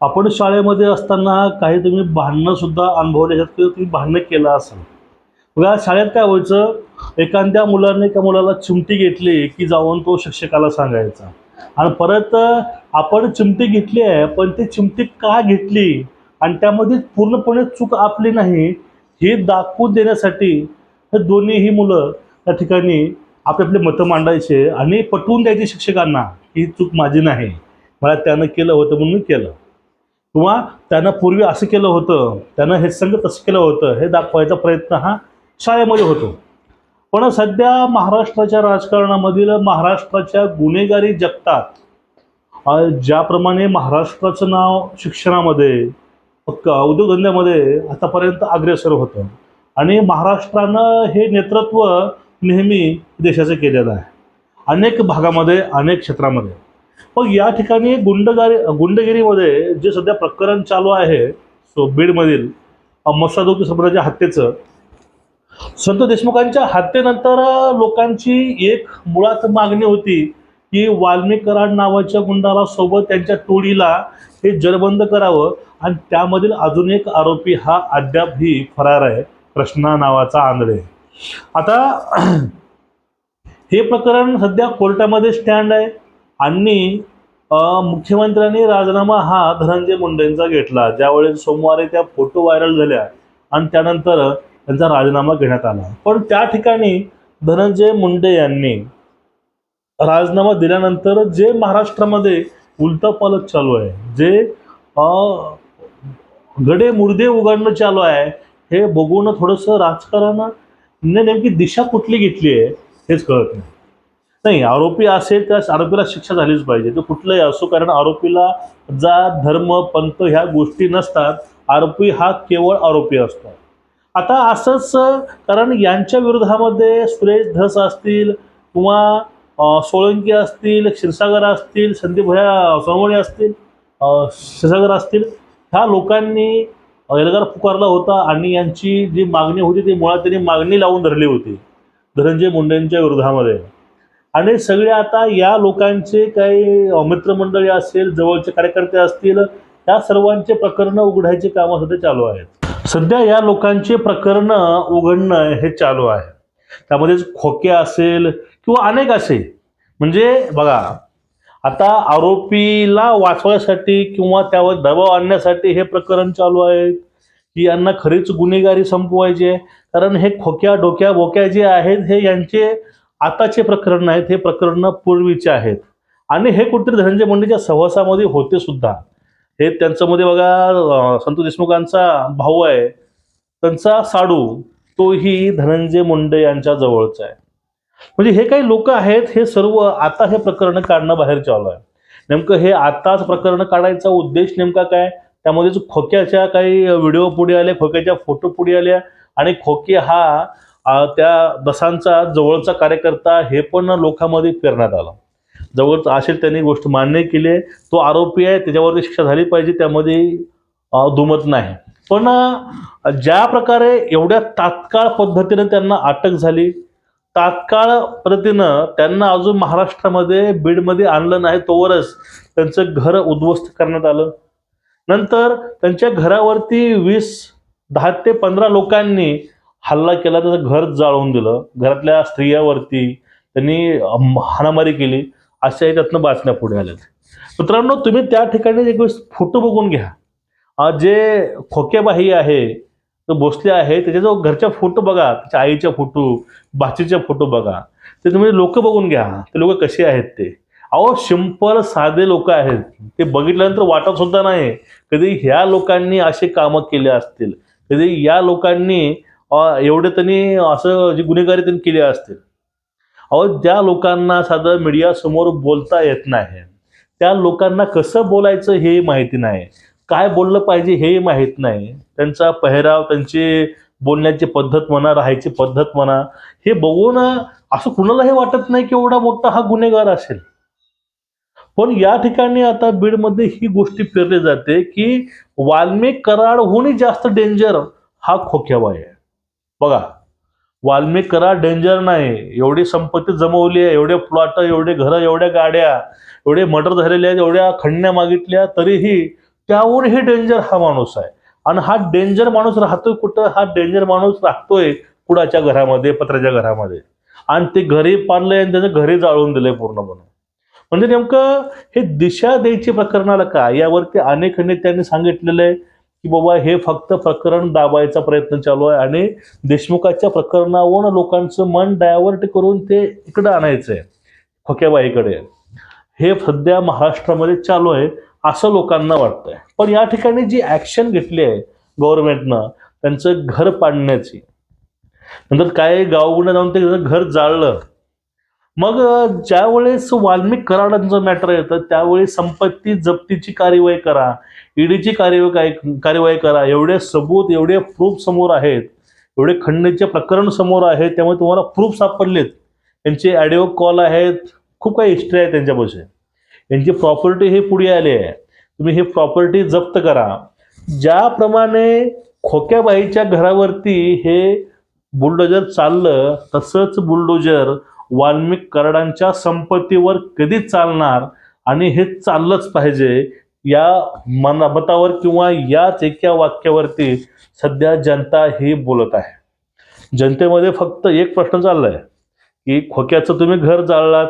आपण शाळेमध्ये असताना काही तुम्ही भांडणंसुद्धा अनुभवले किंवा तुम्ही भांडणं केलं असेल. बघा शाळेत काय व्हायचं? एखाद्या मुलाने एका मुलाला चिमटी घेतली की जाऊन तो शिक्षकाला सांगायचा. आणि परत आपण चिमटी घेतली आहे पण ती चिमटी का घेतली? आणि त्यामध्ये पूर्णपणे चूक आपली नाही हे दाखवून देण्यासाठी हे दोन्हीही मुलं त्या ठिकाणी आपले आपले मतं मांडायचे आणि पटवून द्यायचे शिक्षकांना की ही चूक माझी नाही. मला त्यानं केलं होतं म्हणून मी केलं. किंवा त्यानं पूर्वी असं केलं होतं त्यानं हे संग तसं केलं होतं हे दाखवायचा प्रयत्न हा शाळेमध्ये होतो. पण सध्या महाराष्ट्राच्या राजकारणामधील महाराष्ट्राच्या गुन्हेगारी जगतात. ज्याप्रमाणे महाराष्ट्राचं नाव शिक्षणामध्ये क- उद्योगधंद्यामध्ये आतापर्यंत अग्रेसर होतं. आणि महाराष्ट्रानं हे नेतृत्व नेहमी देशाचं केलेलं आहे. अनेक भागामध्ये अनेक क्षेत्रामध्ये. मग या ठिकाणी गुंडगारी गुंडगिरीमध्ये जे सध्या प्रकरण चालू आहे सो बीडमधील अ, मसादोकी संप्रदायाच्या हत्येचं संत देशमुखांच्या हत्येनंतर लोकांची एक मुळात मागणी होती की वाल्मिकराड नावाच्या गुंडाला सोबत त्यांच्या टोळीला हे जलबंद करावं आणि त्यामधील अजून एक आरोपी हा अद्यापही फरार आहे कृष्णा नावाचा आंधळे. आता हे प्रकरण सध्या कोर्टामध्ये स्टँड आहे. आणि मुख्यमंत्र्यांनी राजीनामा हा धनंजय मुंडेंचा घेतला. ज्यावेळेस सोमवारी त्या फोटो व्हायरल झाल्या आणि त्यानंतर त्यांचा राजीनामा घेण्यात आला. पण त्या ठिकाणी धनंजय मुंडे यांनी राजीनामा दिल्यानंतर जे महाराष्ट्रामध्ये उलटं चालू आहे जे गडे मुर्दे उघडणं चालू आहे हे बघून थोडंसं राजकारण नेमकी दिशा कुठली घेतली आहे हेच कळत नाही. नाही आरोपी असेल त्या आरोपीला शिक्षा झालीच पाहिजे. तो कुठलंही असो कारण आरोपीला जात धर्म पंथ ह्या गोष्टी नसतात. आरोपी हा केवळ आरोपी असतो. आता असंच कारण यांच्या विरोधामध्ये सुरेश धस असतील किंवा सोळंकी असतील क्षीरसागर असतील संदीप भया सोनवणे असतील क्षीरसागर असतील ह्या लोकांनी एल्गार पुकारला होता आणि यांची जी मागणी होती ती मुळात त्यांनी मागणी लावून धरली होती. धनंजय मुंडेंच्या विरोधामध्ये. आणि सगळे आता या लोकांचे काही मित्रमंडळी असेल जवळचे कार्यकर्ते असतील या सर्वांचे प्रकरणं उघडायची कामं सध्या चालू आहेत. सध्या या लोकांचे प्रकरणं उघडणं हे चालू आहे. त्यामध्येच खोके असेल किंवा अनेक असे. म्हणजे बघा आता आरोपीला वाचवायसाठी किंवा त्यावर दबाव आणण्यासाठी हे प्रकरण चालू आहे की यांना खरीच गुन्हेगारी संपवायची आहे. कारण हे खोक्या डोक्या बोक्या जे आहेत हे यांचे आताचे प्रकरण नाहीत हे प्रकरणं पूर्वीचे आहेत. आणि हे कुठेतरी धनंजय मुंडेच्या सहवासामध्ये होते सुद्धा. हे त्यांच्यामध्ये बघा अं, संतोष देशमुखांचा भाऊ आहे. त्यांचा साडू तोही धनंजय मुंडे यांच्या जवळचा आहे. म्हणजे हे काही लोक आहेत हे सर्व आता हे प्रकरण काढणं बाहेर चालू आहे. नेमकं हे आताच प्रकरण काढायचा उद्देश नेमका काय? त्यामध्येच खोक्याच्या काही व्हिडिओ पुढे आले खोक्याच्या फोटो पुढे आल्या. आणि खोके हा त्या दसांचा जवळचा कार्यकर्ता हे पण लोकांमध्ये फिरण्यात आला. जवळच असेल त्यांनी गोष्ट मान्य केली आहे. तो आरोपी आहे त्याच्यावरती शिक्षा झाली पाहिजे त्यामध्ये दुमत नाही. पण ज्या प्रकारे एवढ्या तात्काळ पद्धतीनं त्यांना अटक झाली तात्काळ पद्धतीनं त्यांना अजून महाराष्ट्रामध्ये बीडमध्ये आणलं नाही तोवरच त्यांचं घर उद्ध्वस्त करण्यात आलं. नंतर त्यांच्या घरावरती वीस दहा ते पंधरा लोकांनी हल्ला केला त्याचं घर जाळवून दिलं. घरातल्या स्त्रियावरती त्यांनी हाणामारी केली. अशाही त्यातनं बातम्या पुढे आल्यात. मित्रांनो तुम्ही त्या ठिकाणी एक वेळेस फोटो बघून घ्या. जे खोकेबाई आहे तो भोसले आहे त्याच्याजवळ घरच्या फोटो बघा. त्याच्या आईच्या फोटो भाचीच्या फोटो बघा. ते तुम्ही लोक बघून घ्या. ते लोक कसे आहेत ते. अहो सिंपल साधे लोक आहेत. ते बघितल्यानंतर वाटत सुद्धा नाही. कधी ह्या लोकांनी असे कामं केले असतील. कधी या लोकांनी एवढे त्यांनी असं जी गुन्हेगारी त्यांनी केली असतील. अहो ज्या लोकांना साधं मीडियासमोर बोलता येत नाही त्या लोकांना कसं बोलायचं हे माहिती नाही. काय बोललं पाहिजे हे माहीत नाही. त्यांचा पेहराव त्यांची बोलण्याची पद्धत म्हणा राहायची पद्धत म्हणा हे बघून असं कुणालाही वाटत नाही की एवढा मोठा हा गुन्हेगार असेल. पण या ठिकाणी आता बीडमध्ये ही गोष्टी पेरली जाते की वाल्मिक कराडहूनही जास्त डेंजर हा खोक्याबाई आहे. बघा वाल्मिकरा डेंजर नाही. एवढी संपत्ती जमवली आहे एवढे प्लॉट एवढे घरं एवढ्या गाड्या एवढे मर्डर झालेले आहेत एवढ्या खंडण्या मागितल्या तरीही त्यावर हे डेंजर हा माणूस आहे. आणि हा डेंजर माणूस राहतोय कुठं? हा डेंजर माणूस राहतोय कुडाच्या घरामध्ये पत्र्याच्या घरामध्ये. आणि ते घरी पाडलंय आणि त्याचं घरी जाळून दिलंय पूर्णपणे. म्हणजे नेमकं हे दिशा द्यायची प्रकरणाला का यावरती अनेक नेत्यांनी सांगितलेलं आहे. की बाबा हे फक्त प्रकरण दाबायचा प्रयत्न चालू आहे आणि देशमुखाच्या प्रकरणावरून लोकांचं मन डायव्हर्ट करून ते इकडं आणायचं आहे खोक्याबाईकडे. हे सध्या महाराष्ट्रामध्ये चालू आहे असं लोकांना वाटतंय. पण या ठिकाणी जी ॲक्शन घेतली आहे गव्हर्नमेंटनं त्यांचं घर पाडण्याची. नंतर काय गावगुंड जाऊन ते घर जाळलं. मग ज्यावेळेस वाल्मिक कराडांचं मॅटर येतं त्यावेळी संपत्ती जप्तीची कार्यवाही करा ईडीची कार्यवाही कार्यवाही करा एवढे सबूत एवढे प्रूफ समोर आहेत एवढे खंडणीचे प्रकरण समोर आहे त्यामुळे तुम्हाला प्रूफ सापडलेत. यांचे ॲडिओ कॉल आहेत खूप काही हिस्ट्री आहे त्यांच्यापाशी. यांची प्रॉपर्टी ही पुढे आली आहे. तुम्ही ही प्रॉपर्टी जप्त करा. ज्याप्रमाणे खोक्याबाईच्या घरावरती हे बुलडोजर चाललं तसंच बुलडोजर वाल्मिक कराडांच्या संपत्तीवर कधी चालणार आणि हे चाललंच पाहिजे या मनामतावर किंवा याच एका वाक्यावरती सध्या जनता ही बोलत आहे. जनतेमध्ये फक्त एक प्रश्न चाललाय की खोक्याचं तुम्ही घर जाळलात.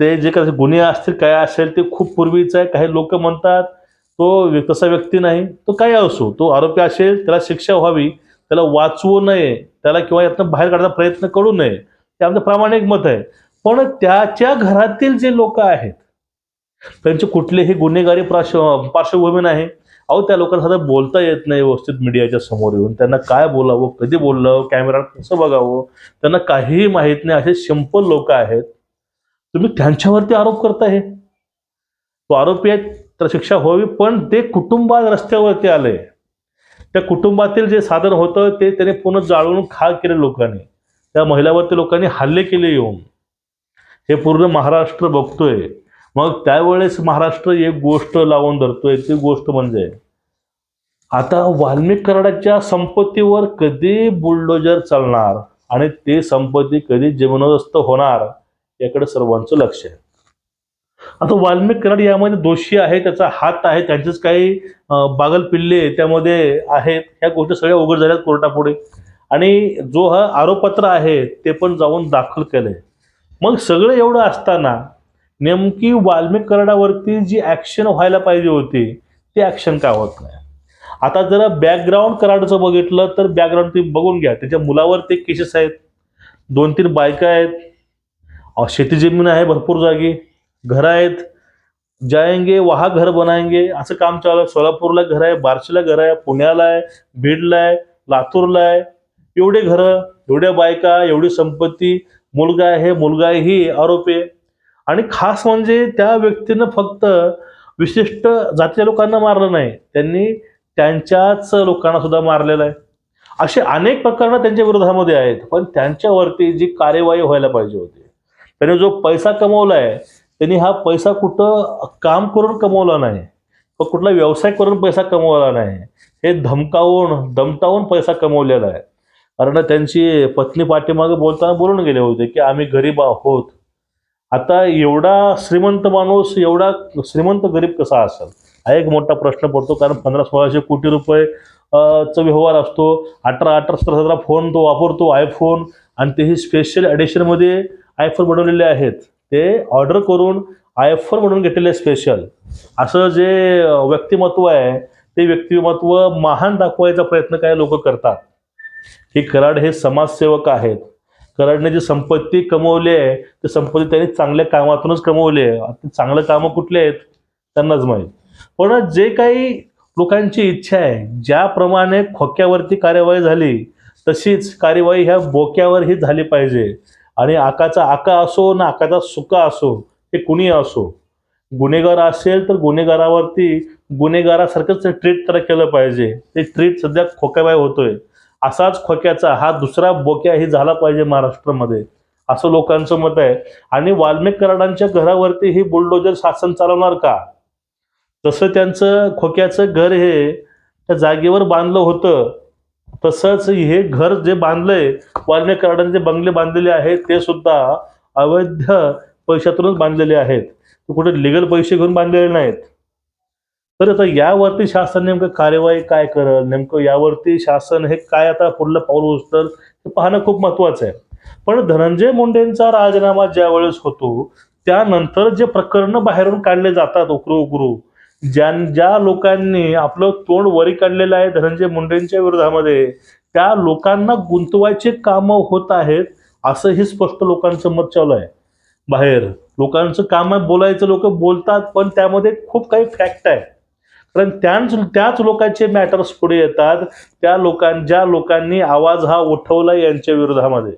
ते जे काही गुन्हे असतील काय असेल ते खूप पूर्वीचं आहे. काही लोक म्हणतात तो व्य- तसा व्यक्ती नाही. तो काय असो तो आरोपी असेल त्याला शिक्षा व्हावी त्याला वाचवू नये त्याला किंवा यातनं बाहेर काढायचा प्रयत्न करू नये. ते आमचं प्रामाणिक मत आहे. पण त्याच्या घरातील जे लोक आहेत त्यांचे कुठलेही गुन्हेगारी पार्श्व पार्श्वभूमी नाही. अहो त्या लोकांना साधं बोलता येत नाही व्यवस्थित मीडियाच्या समोर येऊन. त्यांना काय बोलावं कधी बोललं कॅमेरा कसं बघावं त्यांना काहीही माहीत नाही. असे सिंपल लोक आहेत. तुम्ही त्यांच्यावरती आरोप करताय तो आरोपी आहे तर शिक्षा व्हावी पण ते कुटुंबात रस्त्यावरती आले. त्या कुटुंबातील जे साधन होतं ते त्याने पूर्ण जाळून खा केले लोकांनी. त्या महिलावरती लोकांनी हल्ले केले येऊन. हे पूर्ण महाराष्ट्र बघतोय. मग त्यावेळेस महाराष्ट्र एक गोष्ट लावून धरतोय. ती गोष्ट म्हणजे आता वाल्मिक कराडाच्या संपत्तीवर कधी बुलडोजर चालणार आणि ते संपत्ती कधी जीवनोदस्त होणार याकडे सर्वांचं लक्ष आहे. आता वाल्मिक कराड यामध्ये दोषी आहे त्याचा हात आहे त्यांचेच काही बागल पिल्ले त्यामध्ये आहेत. ह्या गोष्टी सगळ्या उघड झाल्यात कोर्टापुढे. आणि जो हा आरोपपत्र आहे ते पण जाऊन दाखल केलंय. मग सगळं एवढं असताना नेमकी वाल्मिक कराडावरती जी ॲक्शन व्हायला पाहिजे होती ती ॲक्शन का होत नाही? आता जरा बॅकग्राऊंड कराडचं बघितलं तर बॅकग्राऊंड तुम्ही बघून घ्या. त्याच्या मुलावर ते केसेस आहेत. दोन तीन बायका आहेत. शेती जमीन आहे भरपूर जागी. घरं आहेत. जायंगे वहा घर बनाएंगे असं काम चालू आहे. सोलापूरला घर आहे बार्शीला घर आहे पुण्याला आहे बीडला आहे लातूरला आहे. एवढे घरं एवढ्या बायका एवढी संपत्ती मुलगा आहे मुलगाही आरोपी आहे. आणि खास म्हणजे त्या व्यक्तीनं फक्त विशिष्ट जातीच्या लोकांना मारलं नाही. त्यांनी त्यांच्याच लोकांना सुद्धा मारलेलं आहे. असे अनेक प्रकरणं त्यांच्या विरोधामध्ये आहेत. पण त्यांच्यावरती जी कार्यवाही व्हायला पाहिजे होती. त्याने जो पैसा कमवला आहे त्यांनी हा पैसा कुठं काम करून कमवला नाही. व कुठला व्यवसाय करून पैसा कमवला नाही. हे धमकावून दमटावून पैसा कमवलेला आहे. कारण त्यांची पत्नी पाठीमागे बोलताना बोलून गेले होते की आम्ही गरीब आहोत. आता एवढा श्रीमंत माणूस एवढा श्रीमंत गरीब कसा असेल? हा एक मोठा प्रश्न पडतो कारण पंधरा सोळाशे कोटी रुपये चा व्यवहार असतो. अठरा अठरा सतरा सतरा फोन तो वापरतो आयफोन आणि तेही स्पेशल एडिशनमध्ये आयफोन बनवलेले आहेत. ते ऑर्डर करून आयफोन म्हणून घेतलेले स्पेशल असं जे व्यक्तिमत्व आहे ते व्यक्तिमत्व महान दाखवायचा प्रयत्न काही लोक करतात. की कराड हे समाजसेवक आहेत. कराडने जी संपत्ती कमवली आहे ती संपत्ती त्यांनी चांगल्या कामातूनच कमवली आहे. चांगले चांगलं कामं कुठले आहेत त्यांनाच माहीत. पण जे काही लोकांची इच्छा आहे ज्याप्रमाणे खोक्यावरती कार्यवाही झाली तशीच कार्यवाही ह्या बोक्यावरही झाली पाहिजे. आणि आकाचा आका असो ना आकाचा सुका असो हे कुणी असो. गुन्हेगार असेल तर गुन्हेगारावरती गुन्हेगारासारखंच ट्रीट तर केलं पाहिजे. ते ट्रीट सध्या खोक्याबाई होतोय. असाच खोक्याचा हा दुसरा बोक्याही झाला पाहिजे महाराष्ट्रामध्ये असं लोकांचं मत आहे. आणि वाल्मिक कराडांच्या घरावरती ही बुलडोजर शासन चालवणार का? तसं त्यांचं खोक्याचं घर हे त्या जागेवर बांधलं होतं तसंच हे घर जे बांधलंय वाल्मिक कराडांचे जे बंगले बांधलेले आहेत ते सुद्धा अवैध पैशातूनच बांधलेले आहेत. कुठे लिगल पैसे घेऊन बांधलेले नाहीत. तर आता यावरती शासन नेमकं कार्यवाही काय करल? नेमकं यावरती शासन हे काय आता पुढलं पाऊल उचल हे पाहणं खूप महत्वाचं आहे. पण धनंजय मुंडेंचा राजीनामा ज्या वेळेस होतो त्यानंतर जे प्रकरण बाहेरून काढले जातात उकरू उकरू ज्या ज्या लोकांनी आपलं तोंड वरी काढलेलं आहे धनंजय मुंडेंच्या विरोधामध्ये त्या लोकांना गुंतवायचे कामं होत आहेत असंही स्पष्ट लोकांचं मत चालू आहे. बाहेर लोकांचं काम आहे बोलायचं लोक बोलतात पण त्यामध्ये खूप काही फॅक्ट आहे. कारण त्याच त्याच लोकांचे मॅटर्स पुढे येतात. त्या लोकां ज्या लोकांनी आवाज हा उठवला यांच्या विरोधामध्ये.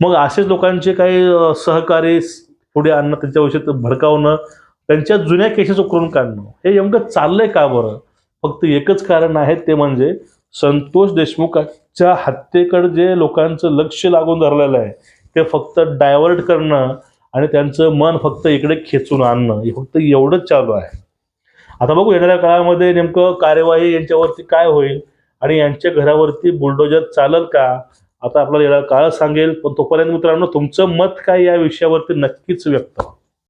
मग असेच लोकांचे काही सहकारी पुढे आणणं त्यांच्याविषयी भडकावणं त्यांच्या जुन्या केसेस उकरून काढणं हे नेमकं चाललंय का बरं? फक्त एकच कारण आहे ते म्हणजे संतोष देशमुखाच्या हत्येकडे जे लोकांचं लक्ष लागून धरलेलं आहे ते फक्त डायव्हर्ट करणं आणि त्यांचं मन फक्त इकडे खेचून आणणं हे फक्त एवढंच चालू आहे. आता बघू येणाऱ्या काळामध्ये नेमकं कार्यवाही यांच्यावरती काय होईल आणि यांच्या घरावरती बुलडोजर चालल का? आता आपल्याला येणारा काळ सांगेल पण तोपर्यंत मित्रांनो तुमचं मत काय या विषयावरती नक्कीच व्यक्त व्हा.